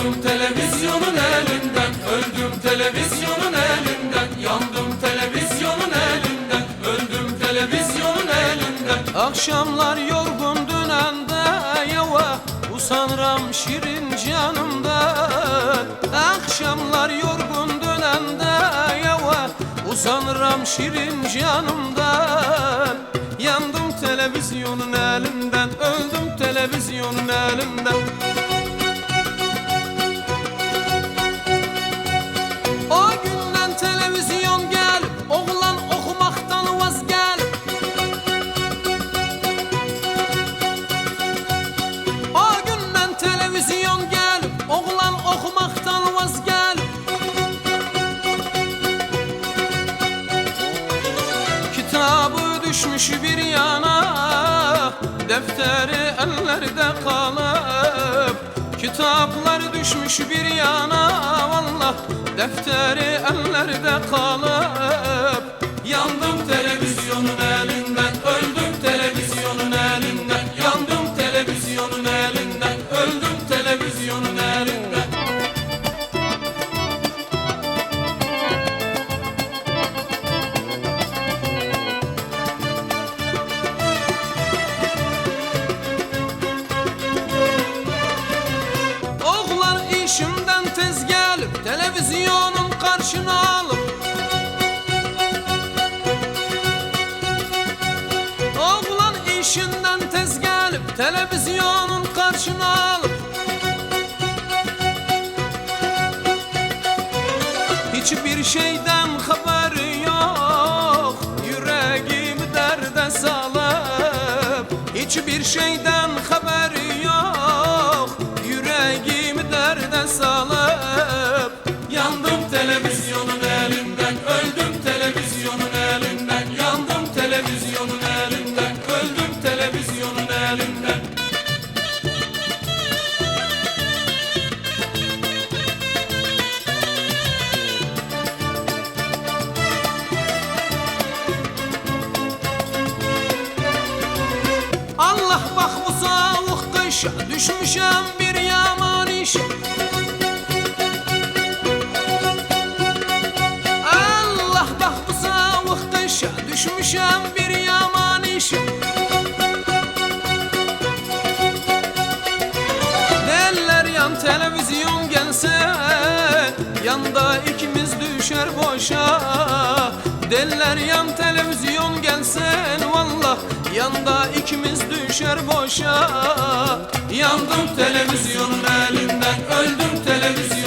Yandım televizyonun elinden Öldüm televizyonun elinden. Yandım televizyonun elinden Öldüm televizyonun elinden. Akşamlar yorgun dönende yava Usanram şirin canımdan Akşamlar yorgun dönende yava Usanram şirin canımdan Yandım televizyonun elinden Öldüm televizyonun elinden düşmüş bir yana Defteri ellerde kalıp Kitaplar düşmüş bir yana. Vallah defteri ellerde kalıp işimden tez gelip Televizyonun karşına alıp Oğlan işinden tez gelip Televizyonun karşına alıp Hiçbir şeyden haberi yok Yüreğimi derde salıp Hiçbir şeyden kışa Düşmüşem bir yaman işe Allah bak bu soğuk kışa Düşmüşem bir yaman işe Derler yan televizyon gelse Yanda ikimiz düşer boşa. Derler yan televizyon gelsen Vallah Yanda ikimiz düşer boşa. Yandım televizyon elinden Öldüm televizyon